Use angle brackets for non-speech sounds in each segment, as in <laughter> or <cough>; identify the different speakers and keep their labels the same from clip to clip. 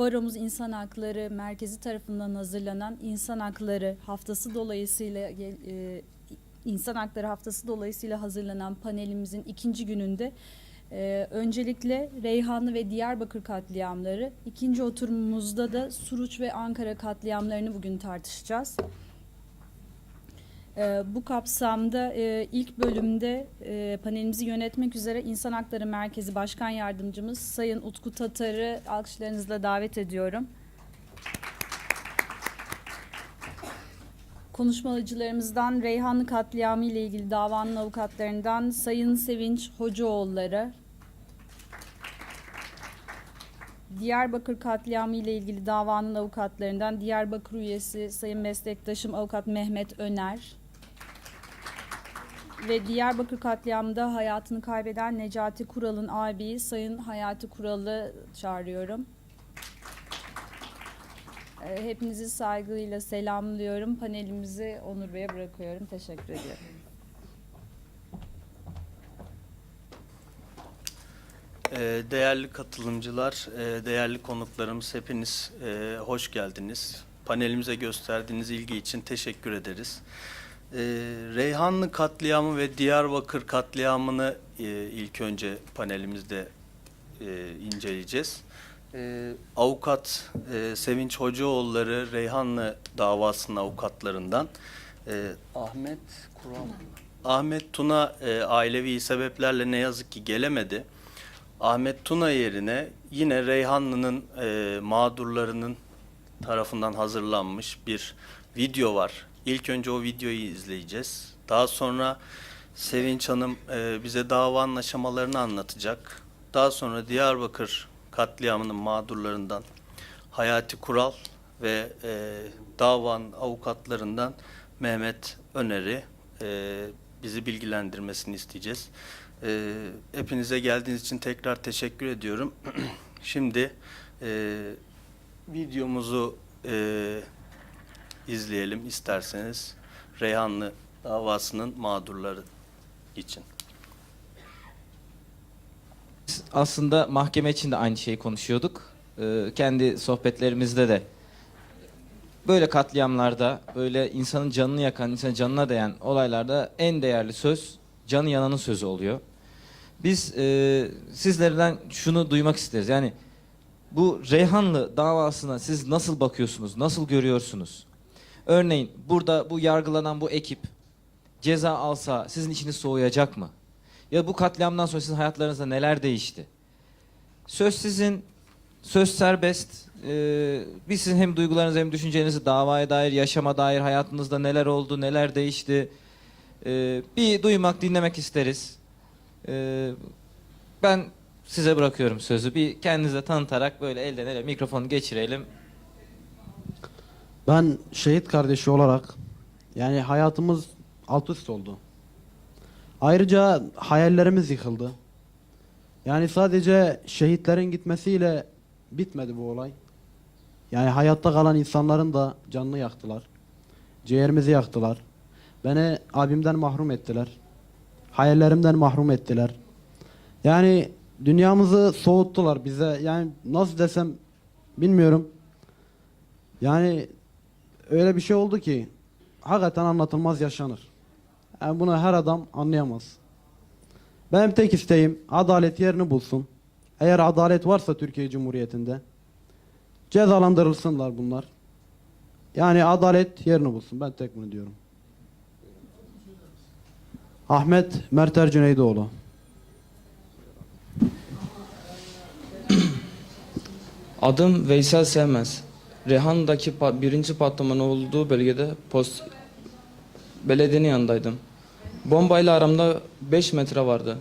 Speaker 1: Baromuz İnsan Hakları Merkezi tarafından hazırlanan İnsan Hakları Haftası dolayısıyla e, İnsan Hakları Haftası dolayısıyla hazırlanan panelimizin ikinci gününde e, öncelikle Reyhanlı ve Diyarbakır katliamları, ikinci oturumumuzda da Suruç ve Ankara katliamlarını bugün tartışacağız. E, bu kapsamda e, ilk bölümde e, panelimizi yönetmek üzere İnsan Hakları Merkezi Başkan Yardımcımız Sayın Utku Tatar'ı alkışlarınızla davet ediyorum. Konuşmacılarımızdan Reyhanlı katliamı ile ilgili davanın avukatlarından Sayın Sevinç Hocaoğulları, Diyarbakır katliamı ile ilgili davanın avukatlarından Diyarbakır üyesi Sayın meslektaşım Avukat Mehmet Öner ve Diyarbakır katliamında hayatını kaybeden Necati Kural'ın abi Sayın Hayati Kural'ı çağırıyorum. Ee, Hepinizi saygıyla selamlıyorum. Panelimizi Onur Bey'e bırakıyorum. Teşekkür ediyorum.
Speaker 2: Ee, Değerli katılımcılar, e, değerli konuklarımız hepiniz e, hoş geldiniz. Panelimize gösterdiğiniz ilgi için teşekkür ederiz. Ee, Reyhanlı katliamı ve Diyarbakır katliamını e, ilk önce panelimizde e, inceleyeceğiz. Ee, Avukat e, Sevinç Hocaoğulları Reyhanlı davasının avukatlarından e, Ahmet Kural Ahmet Tuna e, ailevi sebeplerle ne yazık ki gelemedi. Ahmet Tuna yerine yine Reyhanlı'nın e, mağdurlarının tarafından hazırlanmış bir video var. İlk önce o videoyu izleyeceğiz. Daha sonra Sevinç Hanım e, bize davanın aşamalarını anlatacak. Daha sonra Diyarbakır katliamının mağdurlarından Hayati Kural ve e, davanın avukatlarından Mehmet Öner'i e, bizi bilgilendirmesini isteyeceğiz. E, hepinize geldiğiniz için tekrar teşekkür ediyorum. <clears throat> Şimdi e, videomuzu e, izleyelim isterseniz. Reyhanlı davasının mağdurları için.
Speaker 3: Aslında mahkeme için de aynı şeyi konuşuyorduk. Ee, kendi sohbetlerimizde de böyle katliamlarda, böyle insanın canını yakan, insanın canına değen olaylarda en değerli söz canı yananın sözü oluyor. Biz e, sizlerden şunu duymak isteriz. Yani bu Reyhanlı davasına siz nasıl bakıyorsunuz, nasıl görüyorsunuz? Örneğin burada bu yargılanan bu ekip ceza alsa sizin içiniz soğuyacak mı? Ya bu katliamdan sonra sizin hayatlarınızda neler değişti? Söz sizin, söz serbest. Ee, biz sizin hem duygularınızı hem düşüncelerinizi davaya dair, yaşama dair hayatınızda neler oldu, neler değişti? Ee, bir duymak, dinlemek isteriz. Ee, ben size bırakıyorum sözü. Bir kendinize tanıtarak böyle elden ele mikrofonu geçirelim.
Speaker 4: Ben şehit kardeşi olarak yani hayatımız alt üst oldu. Ayrıca hayallerimiz yıkıldı. Yani sadece şehitlerin gitmesiyle bitmedi bu olay. Yani hayatta kalan insanların da canını yaktılar. Ciğerimizi yaktılar. Beni abimden mahrum ettiler. Hayallerimden mahrum ettiler. Yani dünyamızı soğuttular bize. Yani nasıl desem bilmiyorum. Yani öyle bir şey oldu ki hakikaten anlatılmaz yaşanır. Yani bunu her adam anlayamaz. Benim tek isteğim adalet yerini bulsun. Eğer adalet varsa Türkiye Cumhuriyeti'nde cezalandırılsınlar bunlar. Yani adalet yerini bulsun. Ben tek bunu diyorum. Ahmet Merter Cüneydoğlu.
Speaker 5: Adım Veysel Sevmez. Rehan'daki pa- birinci patlamanın olduğu bölgede post belediyenin yanındaydım. Bombayla aramda 5 metre vardı.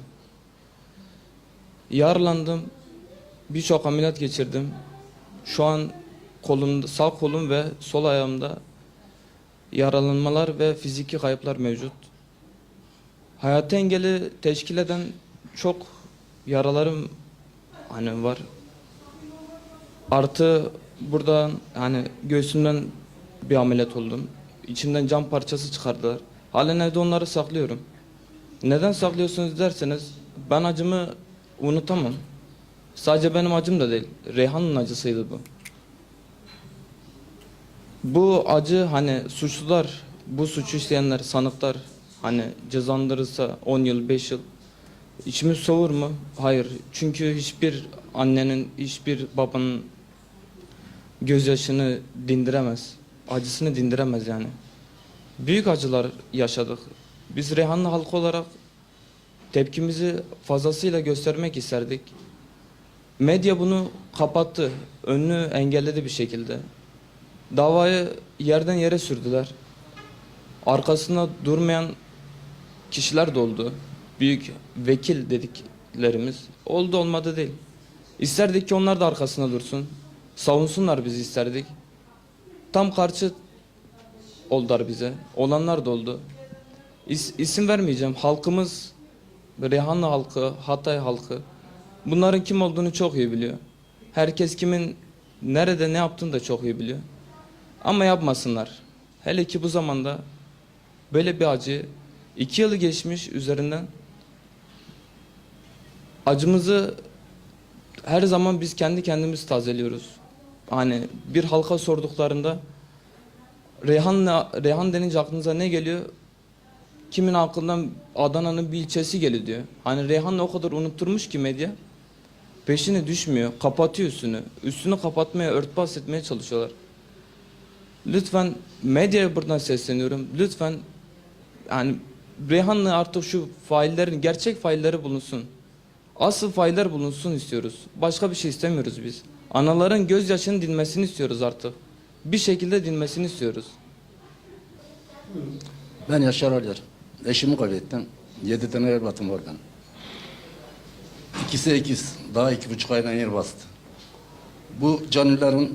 Speaker 5: Yaralandım. Birçok ameliyat geçirdim. Şu an kolumda, sağ kolum ve sol ayağımda yaralanmalar ve fiziki kayıplar mevcut. Hayatı engeli teşkil eden çok yaralarım hani var. Artı buradan hani göğsümden bir ameliyat oldum. İçimden cam parçası çıkardılar. Halen evde onları saklıyorum. Neden saklıyorsunuz derseniz ben acımı unutamam. Sadece benim acım da değil. Reyhan'ın acısıydı bu. Bu acı hani suçlular, bu suçu işleyenler, sanıklar hani cezalandırılsa 10 yıl, 5 yıl içimiz soğur mu? Hayır. Çünkü hiçbir annenin, hiçbir babanın gözyaşını dindiremez. Acısını dindiremez yani. Büyük acılar yaşadık. Biz Reyhanlı halkı olarak tepkimizi fazlasıyla göstermek isterdik. Medya bunu kapattı, önünü engelledi bir şekilde. Davayı yerden yere sürdüler. Arkasında durmayan kişiler de oldu. Büyük vekil dediklerimiz oldu olmadı değil. İsterdik ki onlar da arkasında dursun. Savunsunlar bizi isterdik. Tam karşı oldular bize. Olanlar da oldu. İs, isim vermeyeceğim. Halkımız, Reyhanlı halkı, Hatay halkı bunların kim olduğunu çok iyi biliyor. Herkes kimin nerede ne yaptığını da çok iyi biliyor. Ama yapmasınlar. Hele ki bu zamanda böyle bir acı iki yılı geçmiş üzerinden acımızı her zaman biz kendi kendimiz tazeliyoruz. Hani bir halka sorduklarında Reyhan, Reyhan denince aklınıza ne geliyor? Kimin aklından Adana'nın bir ilçesi geliyor diyor. Hani Reyhan'la o kadar unutturmuş ki medya. Peşine düşmüyor. Kapatıyor üstünü. Üstünü kapatmaya, örtbas etmeye çalışıyorlar. Lütfen medyaya buradan sesleniyorum. Lütfen yani Reyhan'la artık şu faillerin, gerçek failleri bulunsun. Asıl failler bulunsun istiyoruz. Başka bir şey istemiyoruz biz. Anaların gözyaşının dinmesini istiyoruz artık. Bir şekilde dinmesini istiyoruz.
Speaker 6: Ben Yaşar Alyar. Eşimi kaybettim. Yedi tane evlatım var. İkisi ikiz. Daha iki buçuk aydan yer bastı. Bu canlıların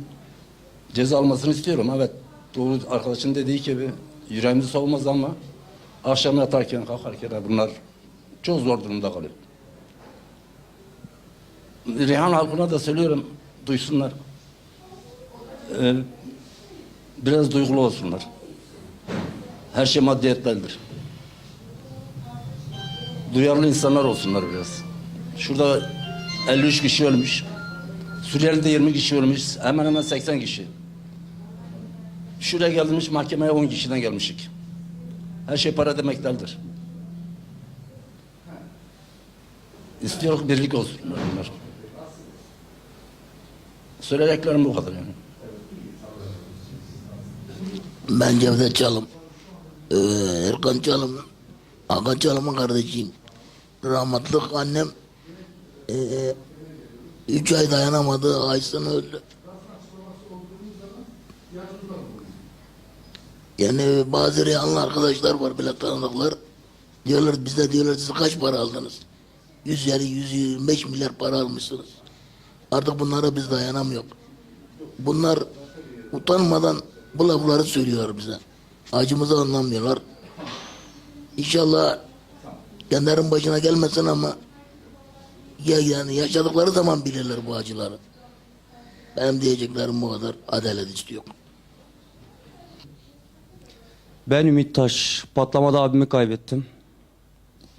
Speaker 6: ceza almasını istiyorum. Evet doğru arkadaşın dediği gibi yüreğimizi soğumaz ama akşam yatarken kalkarken bunlar çok zor durumda kalıyor. Rihan halkına da söylüyorum duysunlar. Ee, biraz duygulu olsunlar. Her şey maddiyetlerdir. Duyarlı insanlar olsunlar biraz. Şurada 53 kişi ölmüş. Suriyeli'de 20 kişi ölmüş. Hemen hemen 80 kişi. Şuraya gelmiş mahkemeye 10 kişiden gelmişik. Her şey para demeklerdir. İstiyor birlik olsun bunlar. Söyleyeceklerim bu kadar yani.
Speaker 7: Ben Cevdet Çalım. Ee, Erkan Çalım. Hakan Çalım'ın kardeşiyim. Rahmetli annem ee, üç ay dayanamadı. Aysun öldü. Yani bazı reyanlı arkadaşlar var bile tanıdıklar. Diyorlar bize diyorlar siz kaç para aldınız? 100 yani 125 milyar para almışsınız. Artık bunlara biz dayanamıyoruz. Bunlar utanmadan bu lafları söylüyorlar bize. Acımızı anlamıyorlar. İnşallah kendilerinin başına gelmesin ama ya yani yaşadıkları zaman bilirler bu acıları. Benim diyeceklerim bu kadar. Adalet istiyorum.
Speaker 8: Ben Ümit Taş. Patlamada abimi kaybettim.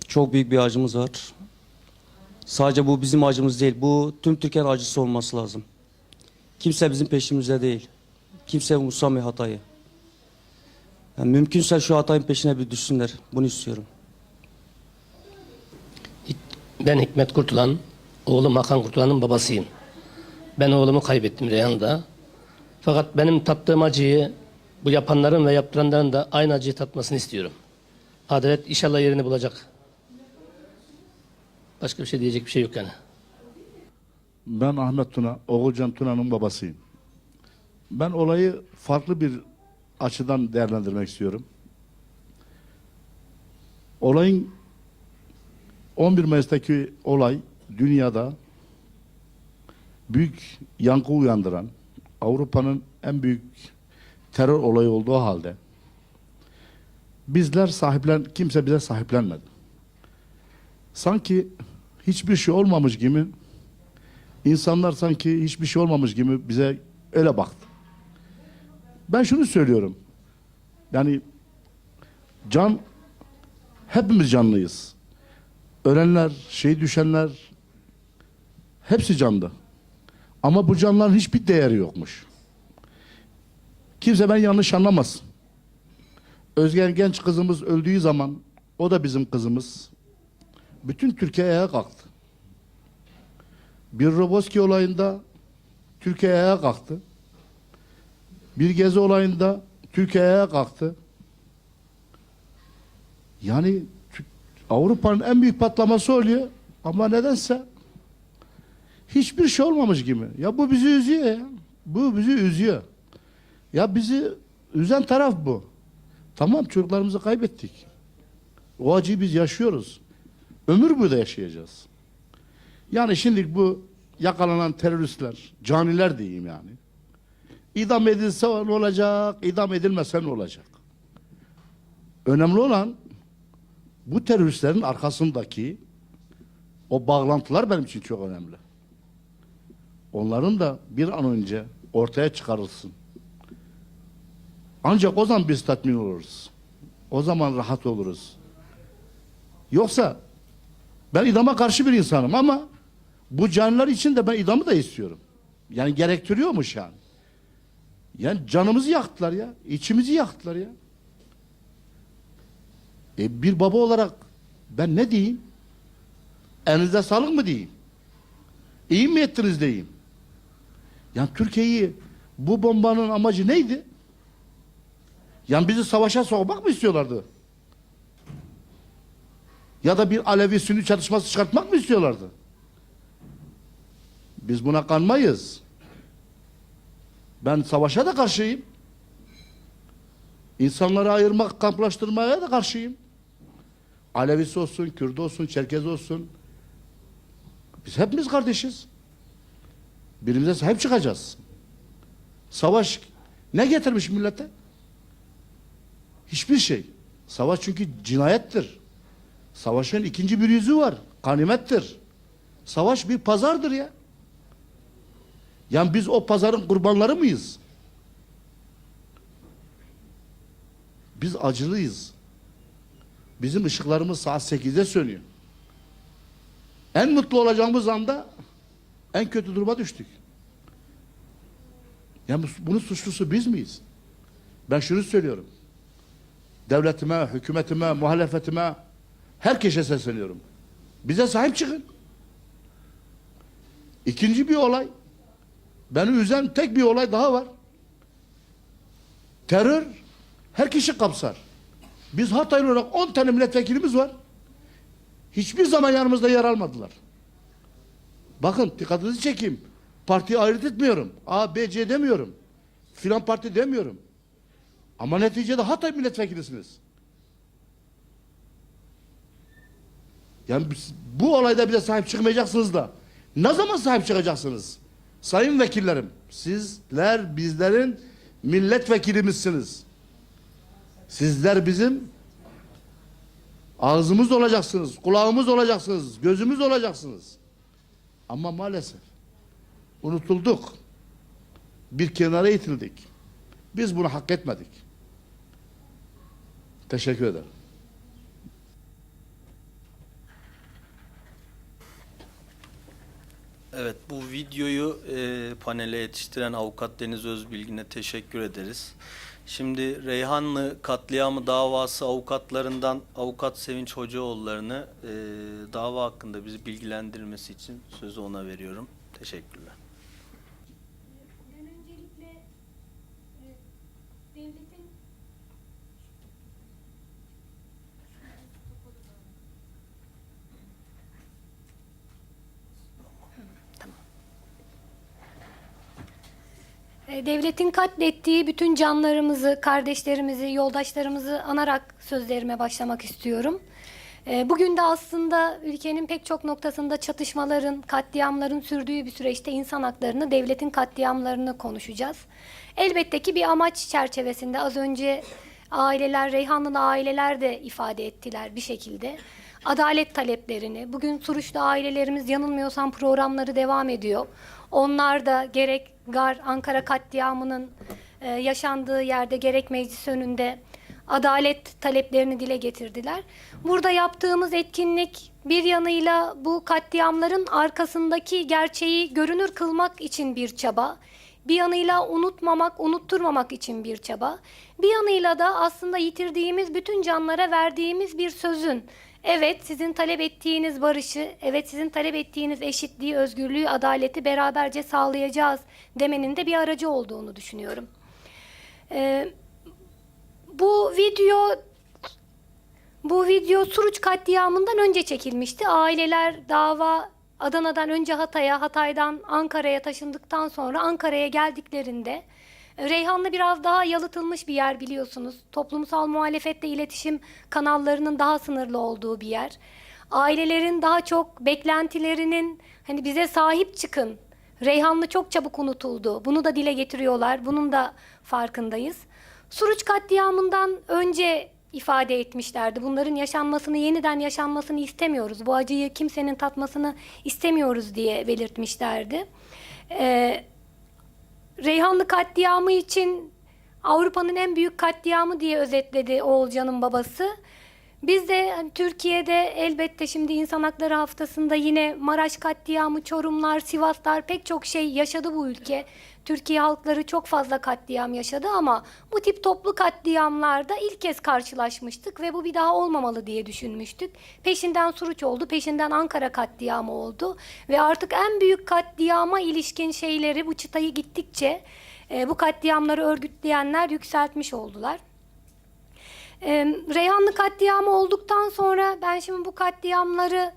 Speaker 8: Çok büyük bir acımız var. Sadece bu bizim acımız değil. Bu tüm Türkiye'nin acısı olması lazım. Kimse bizim peşimizde değil. Kimse umursamıyor hatayı. Yani mümkünse şu hatayın peşine bir düşsünler. Bunu istiyorum.
Speaker 9: Ben Hikmet Kurtulan, oğlum Hakan Kurtulan'ın babasıyım. Ben oğlumu kaybettim Reyhan'da. Fakat benim tattığım acıyı bu yapanların ve yaptıranların da aynı acıyı tatmasını istiyorum. Adalet inşallah yerini bulacak. Başka bir şey diyecek bir şey yok yani.
Speaker 10: Ben Ahmet Tuna, Oğulcan Tuna'nın babasıyım. Ben olayı farklı bir açıdan değerlendirmek istiyorum. Olayın 11 Mayıs'taki olay dünyada büyük yankı uyandıran Avrupa'nın en büyük terör olayı olduğu halde bizler sahiplen kimse bize sahiplenmedi. Sanki hiçbir şey olmamış gibi İnsanlar sanki hiçbir şey olmamış gibi bize öyle baktı. Ben şunu söylüyorum. Yani can hepimiz canlıyız. Ölenler, şey düşenler hepsi canlı. Ama bu canların hiçbir değeri yokmuş. Kimse ben yanlış anlamasın. Özgen genç kızımız öldüğü zaman o da bizim kızımız. Bütün Türkiye ayağa kalktı. Bir Roboski olayında Türkiye ayağa kalktı. Bir gezi olayında Türkiye ayağa kalktı. Yani Avrupa'nın en büyük patlaması oluyor ama nedense hiçbir şey olmamış gibi. Ya bu bizi üzüyor ya. Bu bizi üzüyor. Ya bizi üzen taraf bu. Tamam çocuklarımızı kaybettik. O acıyı biz yaşıyoruz. Ömür boyu da yaşayacağız. Yani şimdi bu yakalanan teröristler, caniler diyeyim yani. İdam edilse ne olacak, idam edilmese ne olacak? Önemli olan bu teröristlerin arkasındaki o bağlantılar benim için çok önemli. Onların da bir an önce ortaya çıkarılsın. Ancak o zaman biz tatmin oluruz. O zaman rahat oluruz. Yoksa ben idama karşı bir insanım ama bu canlılar için de ben idamı da istiyorum. Yani gerektiriyormuş yani. Yani canımızı yaktılar ya. içimizi yaktılar ya. E bir baba olarak ben ne diyeyim? Elinize sağlık mı diyeyim? İyi mi ettiniz diyeyim? Yani Türkiye'yi bu bombanın amacı neydi? Yani bizi savaşa sokmak mı istiyorlardı? Ya da bir Alevi Sünni çatışması çıkartmak mı istiyorlardı? Biz buna kanmayız. Ben savaşa da karşıyım. İnsanları ayırmak, kamplaştırmaya da karşıyım. Alevisi olsun, Kürt olsun, Çerkez olsun. Biz hepimiz kardeşiz. Birbirimize sahip çıkacağız. Savaş ne getirmiş millete? Hiçbir şey. Savaş çünkü cinayettir. Savaşın ikinci bir yüzü var. Ganimettir. Savaş bir pazardır ya. Yani biz o pazarın kurbanları mıyız? Biz acılıyız. Bizim ışıklarımız saat 8'de sönüyor. En mutlu olacağımız anda en kötü duruma düştük. Yani bu- bunun suçlusu biz miyiz? Ben şunu söylüyorum. Devletime, hükümetime, muhalefetime, herkese sesleniyorum. Bize sahip çıkın. İkinci bir olay. Beni üzen tek bir olay daha var. Terör her kişi kapsar. Biz Hatay olarak 10 tane milletvekilimiz var. Hiçbir zaman yanımızda yer almadılar. Bakın dikkatinizi çekeyim. Partiyi ayırt etmiyorum. A, B, C demiyorum. Filan parti demiyorum. Ama neticede Hatay milletvekilisiniz. Yani bu olayda bize sahip çıkmayacaksınız da. Ne zaman sahip çıkacaksınız? Sayın vekillerim, sizler bizlerin milletvekilimizsiniz. Sizler bizim ağzımız olacaksınız, kulağımız olacaksınız, gözümüz olacaksınız. Ama maalesef unutulduk. Bir kenara itildik. Biz bunu hak etmedik. Teşekkür ederim.
Speaker 2: Evet bu videoyu e, panele yetiştiren avukat Deniz Özbilgin'e teşekkür ederiz. Şimdi Reyhanlı katliamı davası avukatlarından avukat Sevinç Hocaoğulları'nı e, dava hakkında bizi bilgilendirmesi için sözü ona veriyorum. Teşekkürler.
Speaker 11: Devletin katlettiği bütün canlarımızı, kardeşlerimizi, yoldaşlarımızı anarak sözlerime başlamak istiyorum. E, Bugün de aslında ülkenin pek çok noktasında çatışmaların, katliamların sürdüğü bir süreçte insan haklarını, devletin katliamlarını konuşacağız. Elbette ki bir amaç çerçevesinde az önce aileler, Reyhanlılı aileler de ifade ettiler bir şekilde. Adalet taleplerini, bugün Suruçlu ailelerimiz yanılmıyorsam programları devam ediyor. Onlar da gerek Gar Ankara katliamının e, yaşandığı yerde gerek meclis önünde adalet taleplerini dile getirdiler. Burada yaptığımız etkinlik bir yanıyla bu katliamların arkasındaki gerçeği görünür kılmak için bir çaba. Bir yanıyla unutmamak, unutturmamak için bir çaba. Bir yanıyla da aslında yitirdiğimiz bütün canlara verdiğimiz bir sözün Evet sizin talep ettiğiniz barışı, evet sizin talep ettiğiniz eşitliği, özgürlüğü, adaleti beraberce sağlayacağız demenin de bir aracı olduğunu düşünüyorum. Ee, bu video bu video Suruç katliamından önce çekilmişti. Aileler dava Adana'dan önce Hatay'a, Hatay'dan Ankara'ya taşındıktan sonra Ankara'ya geldiklerinde Reyhanlı biraz daha yalıtılmış bir yer biliyorsunuz. Toplumsal muhalefetle iletişim kanallarının daha sınırlı olduğu bir yer. Ailelerin daha çok beklentilerinin hani bize sahip çıkın. Reyhanlı çok çabuk unutuldu. Bunu da dile getiriyorlar. Bunun da farkındayız. Suruç katliamından önce ifade etmişlerdi. Bunların yaşanmasını, yeniden yaşanmasını istemiyoruz. Bu acıyı kimsenin tatmasını istemiyoruz diye belirtmişlerdi. Ee, Reyhanlı katliamı için Avrupa'nın en büyük katliamı diye özetledi Oğulcan'ın babası. Biz de hani Türkiye'de elbette şimdi insan hakları haftasında yine Maraş katliamı, Çorumlar, Sivaslar pek çok şey yaşadı bu ülke. Türkiye halkları çok fazla katliam yaşadı ama bu tip toplu katliamlarda ilk kez karşılaşmıştık ve bu bir daha olmamalı diye düşünmüştük. Peşinden Suruç oldu, peşinden Ankara katliamı oldu ve artık en büyük katliama ilişkin şeyleri bu çıtayı gittikçe e, bu katliamları örgütleyenler yükseltmiş oldular. Ee, Reyhanlı katliamı olduktan sonra ben şimdi bu katliamları e,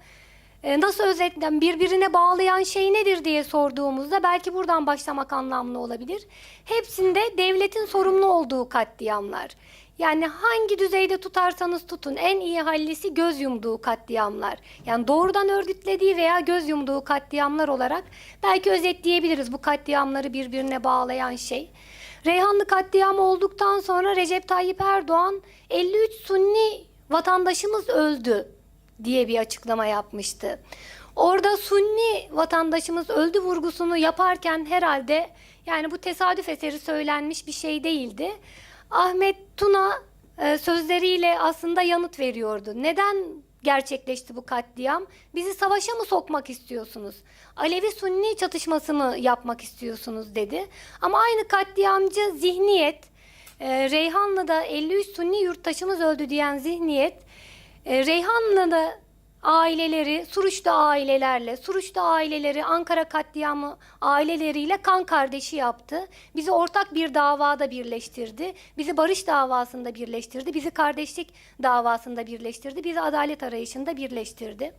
Speaker 11: nasıl özetlem birbirine bağlayan şey nedir diye sorduğumuzda belki buradan başlamak anlamlı olabilir. Hepsinde devletin sorumlu olduğu katliamlar. Yani hangi düzeyde tutarsanız tutun en iyi hallisi göz yumduğu katliamlar. Yani doğrudan örgütlediği veya göz yumduğu katliamlar olarak belki özetleyebiliriz bu katliamları birbirine bağlayan şey. Reyhanlı katliamı olduktan sonra Recep Tayyip Erdoğan 53 Sunni vatandaşımız öldü diye bir açıklama yapmıştı. Orada Sunni vatandaşımız öldü vurgusunu yaparken herhalde yani bu tesadüf eseri söylenmiş bir şey değildi. Ahmet Tuna e, sözleriyle aslında yanıt veriyordu. Neden gerçekleşti bu katliam? Bizi savaşa mı sokmak istiyorsunuz? Alevi-Sunni çatışması mı yapmak istiyorsunuz dedi. Ama aynı katliamcı zihniyet, e, Reyhanlı'da 53 Sunni yurttaşımız öldü diyen zihniyet, e, Reyhanlı'da aileleri, Suruç'ta ailelerle, Suruç'ta aileleri Ankara katliamı aileleriyle kan kardeşi yaptı. Bizi ortak bir davada birleştirdi. Bizi barış davasında birleştirdi. Bizi kardeşlik davasında birleştirdi. Bizi adalet arayışında birleştirdi.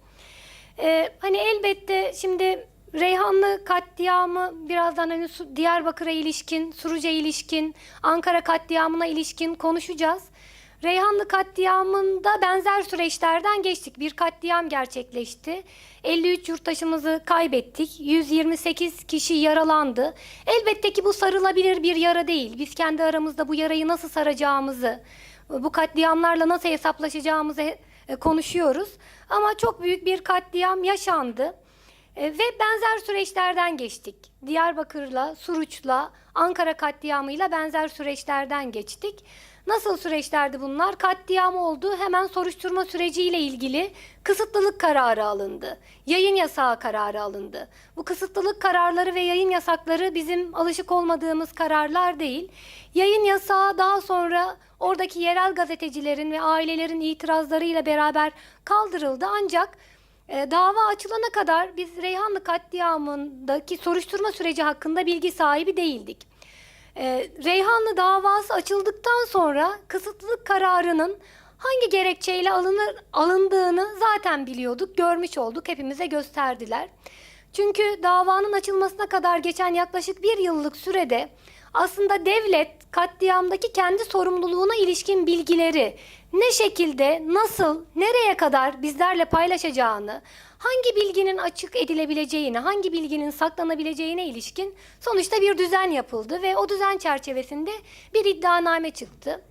Speaker 11: Ee, hani elbette şimdi Reyhanlı katliamı birazdan hani Diyarbakır'a ilişkin, Suruç'a ilişkin, Ankara katliamına ilişkin konuşacağız. Reyhanlı katliamında benzer süreçlerden geçtik. Bir katliam gerçekleşti. 53 yurttaşımızı kaybettik. 128 kişi yaralandı. Elbette ki bu sarılabilir bir yara değil. Biz kendi aramızda bu yarayı nasıl saracağımızı, bu katliamlarla nasıl hesaplaşacağımızı e, konuşuyoruz. Ama çok büyük bir katliam yaşandı. E, ve benzer süreçlerden geçtik. Diyarbakır'la, Suruç'la, Ankara katliamıyla benzer süreçlerden geçtik. Nasıl süreçlerdi bunlar? Katliam oldu. Hemen soruşturma süreciyle ilgili kısıtlılık kararı alındı. Yayın yasağı kararı alındı. Bu kısıtlılık kararları ve yayın yasakları bizim alışık olmadığımız kararlar değil. Yayın yasağı daha sonra oradaki yerel gazetecilerin ve ailelerin itirazlarıyla beraber kaldırıldı. Ancak e, dava açılana kadar biz Reyhanlı katliamındaki soruşturma süreci hakkında bilgi sahibi değildik. E, Reyhanlı davası açıldıktan sonra kısıtlılık kararının hangi gerekçeyle alınır, alındığını zaten biliyorduk, görmüş olduk, hepimize gösterdiler. Çünkü davanın açılmasına kadar geçen yaklaşık bir yıllık sürede aslında devlet katliamdaki kendi sorumluluğuna ilişkin bilgileri ne şekilde, nasıl, nereye kadar bizlerle paylaşacağını, hangi bilginin açık edilebileceğini, hangi bilginin saklanabileceğine ilişkin sonuçta bir düzen yapıldı ve o düzen çerçevesinde bir iddianame çıktı.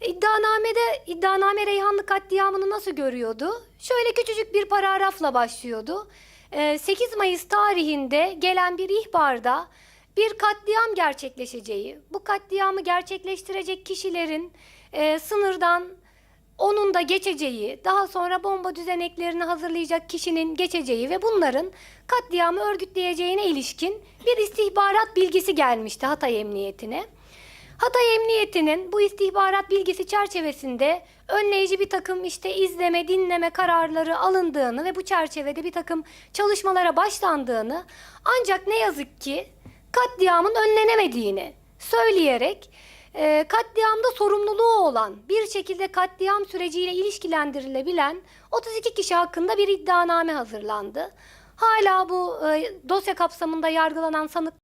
Speaker 11: İddianamede, iddianame Reyhanlı katliamını nasıl görüyordu? Şöyle küçücük bir paragrafla başlıyordu. Ee, 8 Mayıs tarihinde gelen bir ihbarda bir katliam gerçekleşeceği, bu katliamı gerçekleştirecek kişilerin e, sınırdan onun da geçeceği, daha sonra bomba düzeneklerini hazırlayacak kişinin geçeceği ve bunların katliamı örgütleyeceğine ilişkin bir istihbarat bilgisi gelmişti Hatay Emniyetine. Hatay Emniyeti'nin bu istihbarat bilgisi çerçevesinde önleyici bir takım işte izleme, dinleme kararları alındığını ve bu çerçevede bir takım çalışmalara başlandığını ancak ne yazık ki katliamın önlenemediğini söyleyerek e, katliamda sorumluluğu olan bir şekilde katliam süreciyle ilişkilendirilebilen 32 kişi hakkında bir iddianame hazırlandı. Hala bu e, dosya kapsamında yargılanan sanık